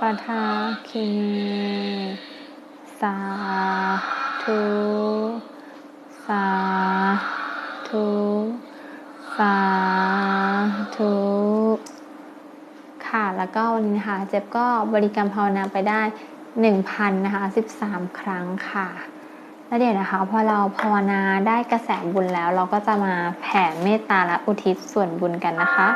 ปทาคินสาธุ สาธุ สาธุ ค่ะ แล้วก็วันนี้นะคะเจ็บก็บริกรรมภาวนาไปได้1,000นะคะ13ครั้งค่ะ แล้วเดี๋ยวนะคะพอเราภาวนาได้กระแสบุญแล้ว เราก็จะมาแผ่เมตตาและอุทิศส่วนบุญกันนะคะ